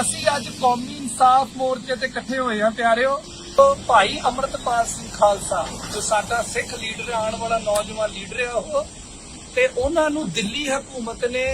ਅਸੀਂ ਅੱਜ ਕੌਮੀ ਇਨਸਾਫ ਮੋਰਚੇ ਤੇ ਇਕੱਠੇ ਹੋਏ ਆ ਪਿਆਰਿਓ। ਭਾਈ ਅਮਰਤਪਾਲ ਸਿੰਘ ਖਾਲਸਾ, ਜੋ ਸਾਡਾ ਸਿੱਖ ਲੀਡਰ ਆਉਣ ਵਾਲਾ ਨੌਜਵਾਨ ਲੀਡਰ ਆ ਉਹ, ਤੇ ਉਹਨਾਂ ਨੂੰ ਦਿੱਲੀ ਹਕੂਮਤ ਨੇ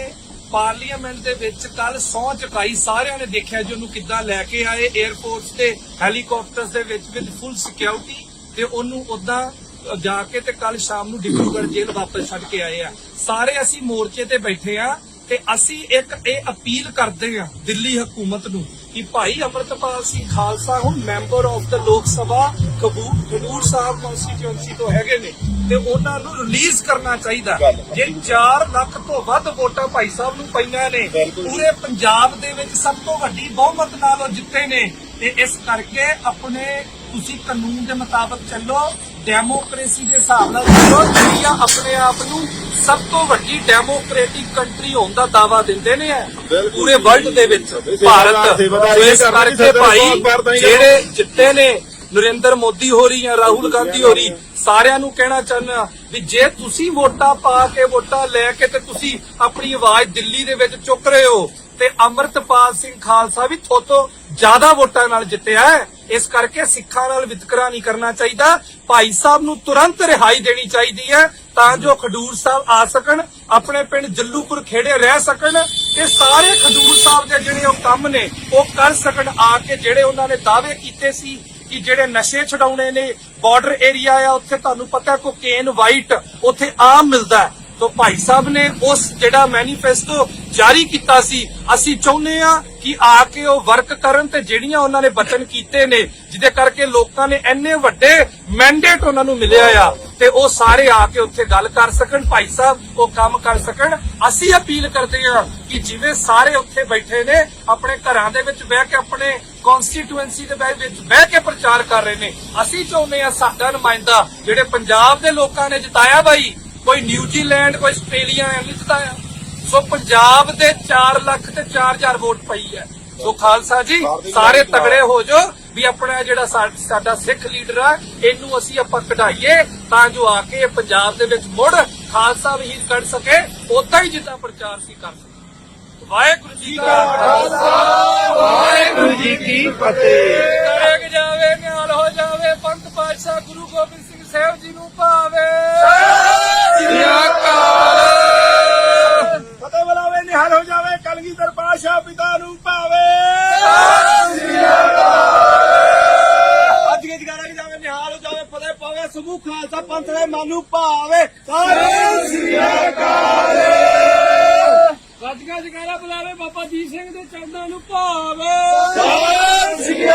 ਪਾਰਲੀਮੈਂਟ ਦੇ ਵਿੱਚ ਕੱਲ ਸਹੁੰ ਚੁਕਾਈ। ਸਾਰਿਆਂ ਨੇ ਦੇਖਿਆ ਜੀ ਉਹਨੂੰ ਕਿੱਦਾਂ ਲੈ ਕੇ ਆਏ 에ਅਰਪੋਰਟਸ ਤੇ ਹੈਲੀਕਾਪਟਰਸ ਦੇ ਵਿੱਚ ਵਿਦ ਫੁੱਲ ਸਿਕਿਉਰਿਟੀ ਤੇ ਉਹਨੂੰ ਉਦਾਂ ਜਾ ਕੇ ਤੇ ਕੱਲ ਸ਼ਾਮ ਨੂੰ ਡਿਬਰੂਗੜ੍ਹ ਜੇਲ੍ਹ ਵਾਪਸ ਛੱਡ ਕੇ ਆਏ ਆ। ਸਾਰੇ ਅਸੀਂ ਮੋਰਚੇ ਤੇ ਬੈਠੇ ਆ। ਤੇ ਅਸੀਂ ਇੱਕ ਇਹ ਅਪੀਲ ਕਰਦੇ ਆ ਦਿੱਲੀ ਹਕੂਮਤ ਨੂੰ ਕਿ ਭਾਈ ਅਮਰਤਪਾਲ ਸਿੰਘ ਖਾਲਸਾ ਹੁਣ ਮੈਂਬਰ ਆਫ ਦਾ ਲੋਕ ਸਭਾ ਕਬੂਲ ਖਡੂਰ ਸਾਹਿਬ ਕਨਸਟੀਚੁਐਂਸੀ ਤੋਂ ਹੈਗੇ ਨੇ ਤੇ ਉਹਨਾਂ ਨੂੰ ਰਿਲੀਜ਼ ਕਰਨਾ ਚਾਹੀਦਾ। ਜੇ 4 ਲੱਖ ਤੋਂ ਵੱਧ ਵੋਟਾਂ ਭਾਈ ਸਾਹਿਬ ਨੂੰ ਪਈਆਂ ਨੇ ਪੂਰੇ ਪੰਜਾਬ ਦੇ ਵਿੱਚ ਸਭ ਤੋਂ ਵੱਡੀ ਬਹੁਮਤ ਨਾਲ ਉਹ ਜਿੱਤੇ ਨੇ ਤੇ ਇਸ ਕਰਕੇ ਆਪਣੇ ਤੁਸੀਂ ਕਾਨੂੰਨ ਦੇ ਮੁਤਾਬਕ ਚੱਲੋ। ਡੈਮੋਕ੍ਰੇਸੀ ਦੇ ਹਿਸਾਬ ਨਾਲ ਇੰਡੀਆ ਆਪਣੇ ਆਪ ਨੂੰ ਸਭ ਤੋਂ ਵੱਡੀ ਡੈਮੋਕ੍ਰੈਟਿਕ ਕੰਟਰੀ ਹੋਣ ਦਾ ਦਾਵਾ ਦਿੰਦੇ ਨੇ ਪੂਰੇ ਵਰਲਡ ਦੇ ਵਿੱਚ ਭਾਰਤ ਇਸ ਕਰਕੇ ਭਾਈ ਜਿਹੜੇ ਜਿੱਤੇ ਨੇ ਨਰਿੰਦਰ ਮੋਦੀ ਹੋ ਰਹੀ ਹੈ ਰਾਹੁਲ ਗਾਂਧੀ ਹੋ ਰਹੀ ਸਾਰਿਆਂ ਨੂੰ ਕਹਿਣਾ ਚਾਹੁੰਦਾ ਵੀ ਜੇ ਤੁਸੀਂ ਵੋਟਾਂ ਪਾ ਕੇ ਵੋਟਾਂ ਲੈ ਕੇ ਤੇ ਤੁਸੀਂ ਆਪਣੀ ਆਵਾਜ਼ ਦਿੱਲੀ ਦੇ ਵਿੱਚ ਚੁੱਕ ਰਹੇ ਹੋ ਤੇ ਅਮਰਤਪਾਲ ਸਿੰਘ ਖਾਲਸਾ ਵੀ ਥੋਤੋਂ ਜ਼ਿਆਦਾ ਵੋਟਾਂ ਨਾਲ ਜਿੱਤਿਆ ਇਸ ਕਰਕੇ ਸਿੱਖਾਂ ਨਾਲ ਵਿਤਕਰਾ ਨਹੀਂ ਕਰਨਾ ਚਾਹੀਦਾ। ਭਾਈ ਸਾਹਿਬ ਨੂੰ ਤੁਰੰਤ ਰਿਹਾਈ ਦੇਣੀ ਚਾਹੀਦੀ ਹੈ, ਤਾਂ ਜੋ ਖਡੂਰ ਸਾਹਿਬ ਆ ਸਕਣ, ਆਪਣੇ ਪਿੰਡ ਜੱਲੂਪੁਰ ਖੇੜੇ ਰਹਿ ਸਕਣ ਤੇ ਸਾਰੇ ਖਡੂਰ ਸਾਹਿਬ ਦੇ ਜਿਹੜੇ ਉਹ ਕੰਮ ਨੇ, ਉਹ ਕਰ ਸਕਣ ਆ ਕੇ ਜਿਹੜੇ ਉਹਨਾਂ ਨੇ ਦਾਅਵੇ ਕੀਤੇ ਸੀ ਕਿ ਜਿਹੜੇ ਨਸ਼ੇ ਛਡਾਉਣੇ ਨੇ ਬਾਰਡਰ ਏਰੀਆ ਆ, ਉੱਥੇ ਤੁਹਾਨੂੰ ਪਤਾ ਕੋਕੇਨ ਵਾਈਟ ਉੱਥੇ ਆਮ ਮਿਲਦਾ ਹੈ। ਤੋ ਭਾਈ ਸਾਹਿਬ ਨੇ ਉਸ ਜਿਹੜਾ ਮੈਨੀਫੈਸਟੋ ਜਾਰੀ ਕੀਤਾ ਸੀ, ਅਸੀਂ ਚਾਹੁੰਦੇ ਆ ਕਿ ਆ ਕੇ ਉਹ ਵਰਕ ਕਰਨ ਤੇ ਜਿਹੜੀਆਂ ਉਹਨਾਂ ਨੇ ਵਚਨ ਕੀਤੇ ਨੇ, ਜਿਹਦੇ ਕਰਕੇ ਲੋਕਾਂ ਨੇ ਇੰਨੇ ਵੱਡੇ ਮੈਂਡੇਟ ਉਹਨਾਂ ਨੂੰ ਮਿਲਿਆ ਆ, ਤੇ ਉਹ ਸਾਰੇ ਆ ਕੇ ਉੱਥੇ ਗੱਲ ਕਰ ਸਕਣ, ਭਾਈ ਸਾਹਿਬ ਉਹ ਕੰਮ ਕਰ ਸਕਣ। ਅਸੀਂ ਅਪੀਲ ਕਰਦੇ ਆ ਕਿ ਜਿਵੇਂ ਸਾਰੇ ਉੱਥੇ ਬੈਠੇ ਨੇ, ਆਪਣੇ ਘਰਾਂ ਦੇ ਵਿੱਚ ਬਹਿ ਕੇ, ਆਪਣੇ ਕਨਸਟੀਟੂਐਂਸੀ ਦੇ ਬਹਿ- ਵਿੱਚ ਬਹਿ ਕੇ ਪ੍ਰਚਾਰ ਕਰ ਰਹੇ ਨੇ, ਅਸੀਂ ਚਾਹੁੰਦੇ ਆ ਸਾਡਾ ਨੁਮਾਇੰਦਾ ਜਿਹੜੇ ਪੰਜਾਬ ਦੇ ਲੋਕਾਂ ਨੇ ਜਿਤਾਇਆ ਬਾਈ ਕੋਈ ਨਿਊਜ਼ੀਲੈਂਡ ਕੋਈ ਆਸਟ੍ਰੇਲੀਆ ਐ ਨਹੀਂ ਜਿਤਾਇਆ ਸੋ ਪੰਜਾਬ ਦੇ 4 ਲੱਖ ਤੇ 4000 ਵੋਟ ਪਈ ਹੈ। ਸੋ ਖਾਲਸਾ ਜੀ ਸਾਰੇ ਤਗੜੇ ਹੋ ਜਾਓ ਵੀ ਆਪਣਾ ਜਿਹੜਾ ਸਾਡਾ ਸਿੱਖ ਲੀਡਰ ਆ ਇਹਨੂੰ ਅਸੀਂ ਆਪਾਂ ਕਢਾਈਏ ਤਾਂ ਜੋ ਆ ਕੇ ਪੰਜਾਬ ਦੇ ਵਿੱਚ ਮੁੜ ਖਾਲਸਾ ਵਹੀਰ ਕੱਢ ਸਕੇ। ਉਦਾਂ ਹੀ ਜਿੱਦਾਂ ਪ੍ਰਚਾਰ ਸੀ ਕਰ ਸਕੇ। ਵਾਹਿਗੁਰੂ ਜੀ ਕਾ ਖਾਲਸਾ ਵਾਹਿਗੁਰੂ ਜੀ ਕੀ ਫਤਿਹ। ਜਾਵੇ ਨਿਹਾਲ ਹੋ ਜਾਵੇ ਪੰਥ ਪਾਤਸ਼ਾਹ ਗੁਰੂ ਗੋਬਿੰਦ ਸਿੰਘ ਸਾਹਿਬ ਜੀ ਨੂੰ ਭਾਵੇ ਹੰਸਲੇ ਮਾਨੂੰ ਭਾਵੇ ਸਾਰੇ। ਸ੍ਰੀ ਅਕਾਲ ਰਾਜਗਾ ਜਗਾਰਾ ਬੁਲਾਵੇ ਬਾਬਾ ਦੀਪ ਸਿੰਘ ਦੇ ਚਰਨਾਂ ਨੂੰ ਭਾਵੇ। ਸਾਰੇ ਸ੍ਰੀ